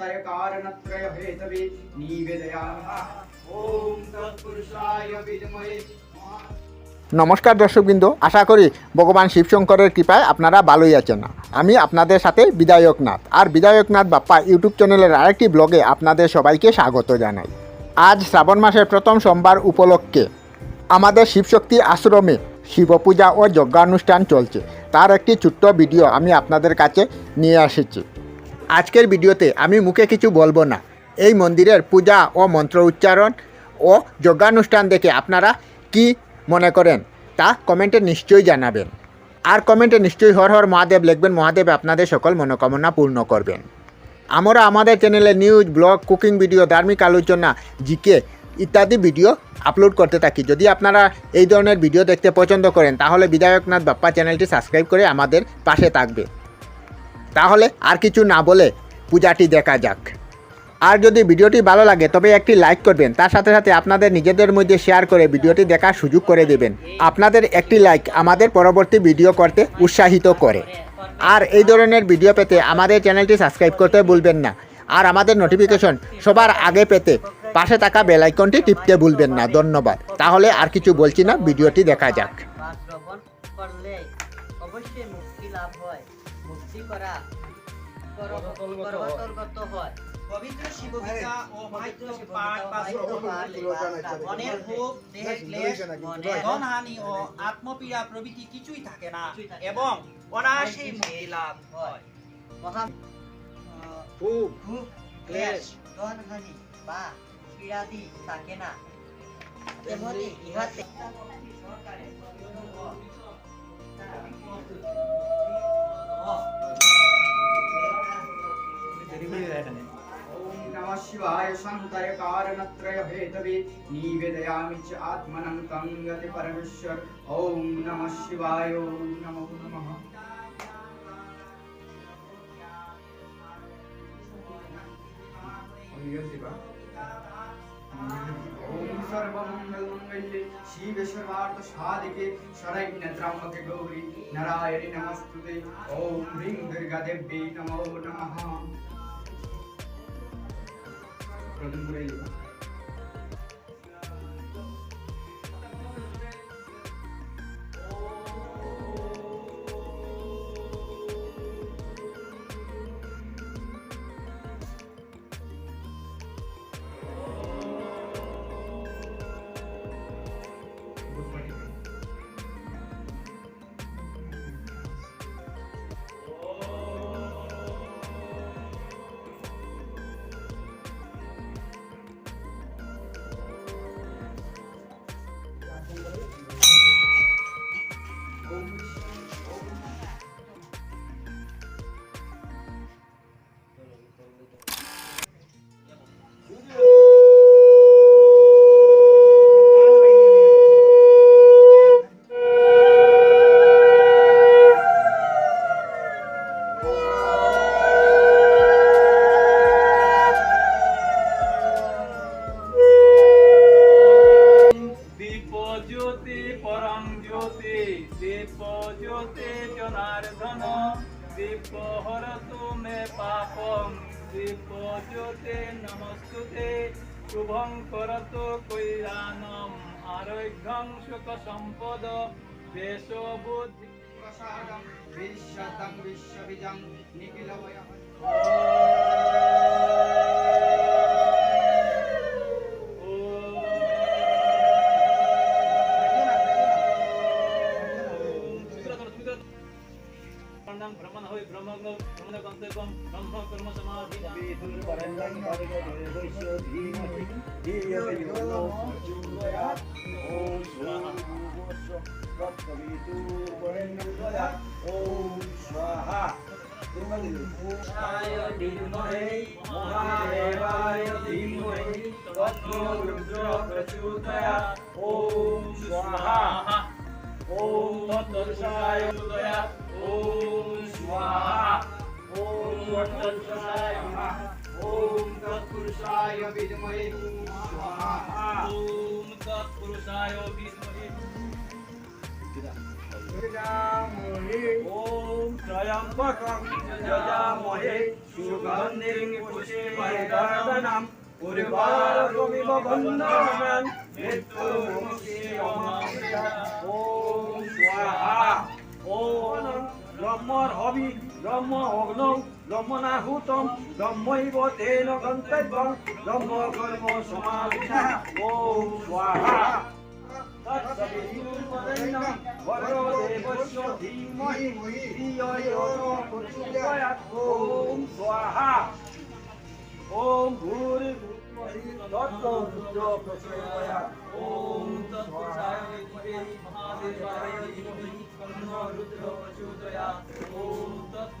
शान्ताय कारणत्रय Hathaway निवेदयामः ॐ तत्पुरुषाय विद्महे নমস্কার দর্শকবৃন্দ আশা করি ভগবান শিবশঙ্করের কৃপায় আপনারা ভালোই আছেন আমি আপনাদের সাথে বিদায়কনাথ আর বিদায়কনাথ বাপ্পা ইউটিউব চ্যানেলের আরেকটি ব্লগে আপনাদের সবাইকে স্বাগত জানাই আজ শ্রাবণ মাসের প্রথম সোমবার উপলক্ষে আমাদের শিবশক্তি আশ্রমে শিবপূজা ও যজ্ঞানুষ্ঠান চলছে তার একটি ছোট্ট ভিডিও আমি আপনাদের কাছে নিয়ে এসেছি আজকের ভিডিওতে আমি মুখে কিছু বলব না। এই মন্দিরের পূজা ও মন্ত্র উচ্চারণ ও যজ্ঞানুষ্ঠান দেখে আপনারা কি মনে করেন তা কমেন্টে নিশ্চয়ই জানাবেন। আর কমেন্টে নিশ্চয়ই হর হর মহাদেব লিখবেন, মহাদেব আপনাদের সকল মনোকামনা পূর্ণ করবেন। আমরা আমাদের চ্যানেলে নিউজ, ব্লগ, কুকিং ভিডিও, ধার্মিক আলোচনা, জিকে ইত্যাদি ভিডিও আপলোড করতে থাকি। যদি আপনারা এই ধরনের ভিডিও দেখতে পছন্দ করেন, তাহলে বিধায়কনাথ বাপ্পা চ্যানেলটি সাবস্ক্রাইব করে আমাদের পাশে থাকবে। তাহলে আর কিছু না বলে পূজাটি দেখা যাক। আর যদি ভিডিওটি ভালো লাগে, তবে একটি লাইক করবেন। তার সাথে সাথে আপনাদের নিজেদের মধ্যে শেয়ার করে ভিডিওটি দেখার সুযোগ করে দেবেন। আপনাদের একটি লাইক আমাদের পরবর্তী ভিডিও করতে উৎসাহিত করে। আর এই ধরনের ভিডিও পেতে আমাদের চ্যানেলটি সাবস্ক্রাইব করতে ভুলবেন না। আর আমাদের নোটিফিকেশন সবার আগে পেতে পাশে থাকা বেল আইকনটি টিপতে ভুলবেন না। ধন্যবাদ। তাহলে আর কিছু বলছি না, ভিডিওটি দেখা যাক। অবশ্যই মুক্তি লাভ হয়। মুক্তি করা পরবর্তী হয়। পবিত্র শিববিদ্যা ও মাহিত্য পাঠ বা মাহিত্য শ্রবণ পাঠ করলে বা শ্রবণ মনের করলে দেহের ক্লেশ ধনহানি ও আত্মপীড়া প্রভৃতি কিছুই থাকে না। এবং। অনায়াসেই মুক্তি লাভ হয়। মহা খুব খুব ক্লেশ, ধনহানি বা পীড়াদি থাকে না। তেমনি ইহাতে ॐ नमः शिवाय शान्ताय कारणत्रय हेतवे निवेदयामि च आत्मनं तं गति परमेश्वर ॐ नमः शिवाय ॐ नमो नमः ॐ सर्वमङ्गलमङ्गल्ये शिवे सर्वार्थसाधिके शरण्य त्र्यम्बके गौरी नारायणि नमस्तुते ॐ ह्रीं दुर्गादेव्यै नमो नमः প্রথম করে দিবা দীপ দীপ জ্যোতি জনার্দন দীপ হরতু মে পাপম দীপ জ্যোতি নমস্তুতে শুভং করতু কৈরানম আরোগ্যং সুখ সম্পদ দেশ বুদ্ধি। প্রসাদং বিশ্বদং বিশ্ববিজং নিখিলময়ং মহাদেবায় ধীমহি তন্নো রুদ্র প্রচোদয়াৎ ওম স্বাহা ওম তৎপুরুষায় উদয়া ওম স্বাহা ওম তৎপুরুষায় নমঃ ওম তৎপুরুষায় तत्पुरुषाय विद्महे ॐ तत्पुरुषाय विद्महे ॐ त्रयम्बकं यजामहे सुगन्धिं पुष्टिवर्धनम् उर्वारुमिव बन्धनं ॐ स्वाहा ॐ ब्रह्मर्हवि ब्रह्म अग्नौ ব্রহ্মণাহুতম, ব্রহ্মৈব তেন গন্তব্যম ব্রহ্ম কর্ম সমাধিনা ওম স্বাহা। ভগবদেবস্য ধীমহি ধিয়ো নো প্রচোদয়াৎ ওম স্বাহা। ওম ভূর ওম তৎসায় মহাদেবায় ধীমহি কর্ণ রুদ্র প্রচোদয়াৎ ওম তৎ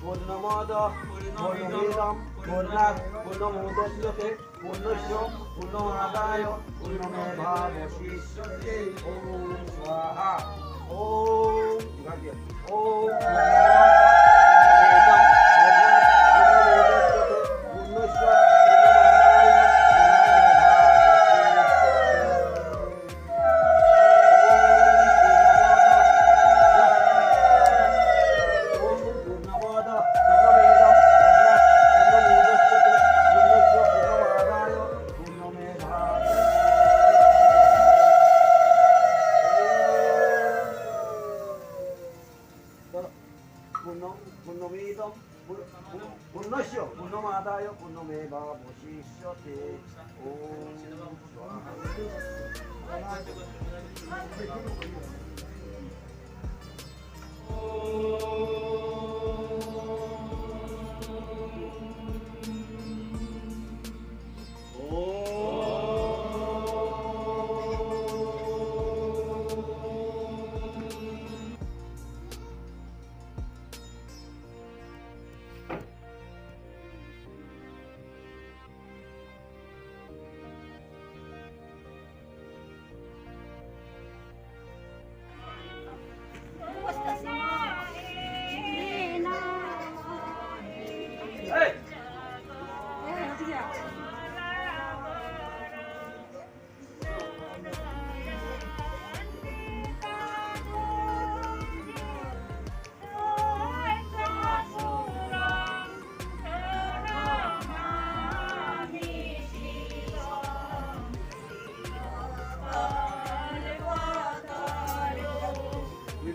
পূর্ণমদ পূর্ণমিদম পূর্ণার পূর্ণমুদস্যতে পূর্ণস্য পূর্ণমাদায় পূর্ণমেভাবশিষ্যতে ওম স্বাহা। ওম ওম Gracias.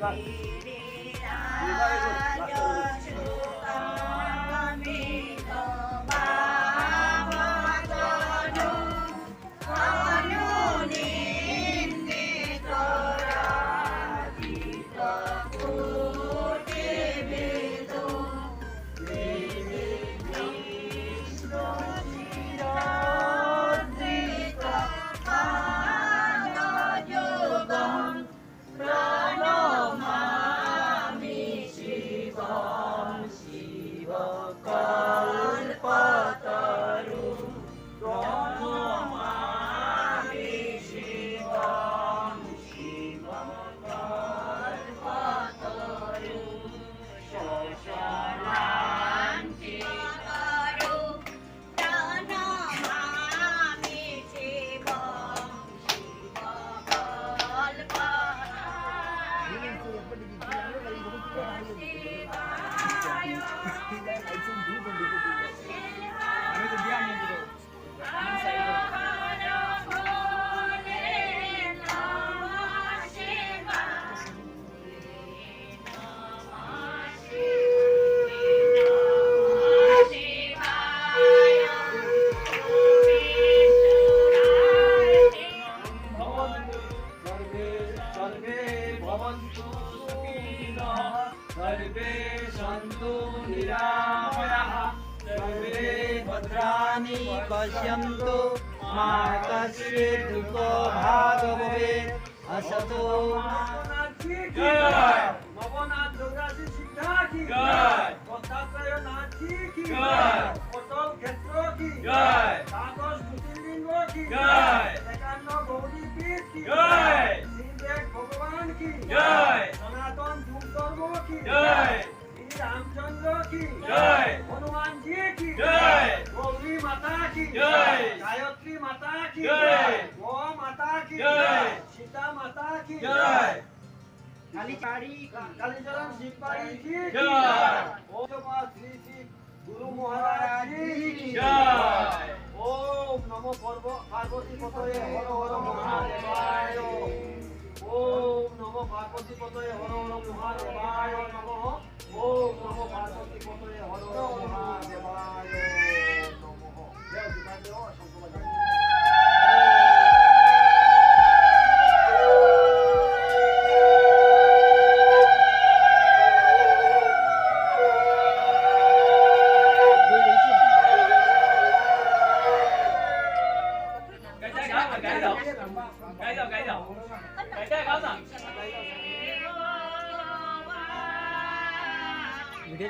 Bye. भद्राणि पश्यन्तु मा कश्चित् दुःखो भाग भवेत् असतो নবনাথ যোগরাশি সিদ্ধা কি জয়। দত্তাত্রেয় নাথ কি জয়। অটল ক্ষেত্র কি জয়। দ্বাদশ জ্যোতির্লিঙ্গ কি জয়। মহারাজ কি জয়। ওম নমো পর্ব পার্বতী পতয়ে হর হর মহাদেবায়। ওম নমো পার্বতী পতয়ে হর হর মহাদেবায়। নমো ওম নমো পার্বতী পতয়ে হর হর মহাদেবায়। নমো জয় বিমান দেব ভিডিও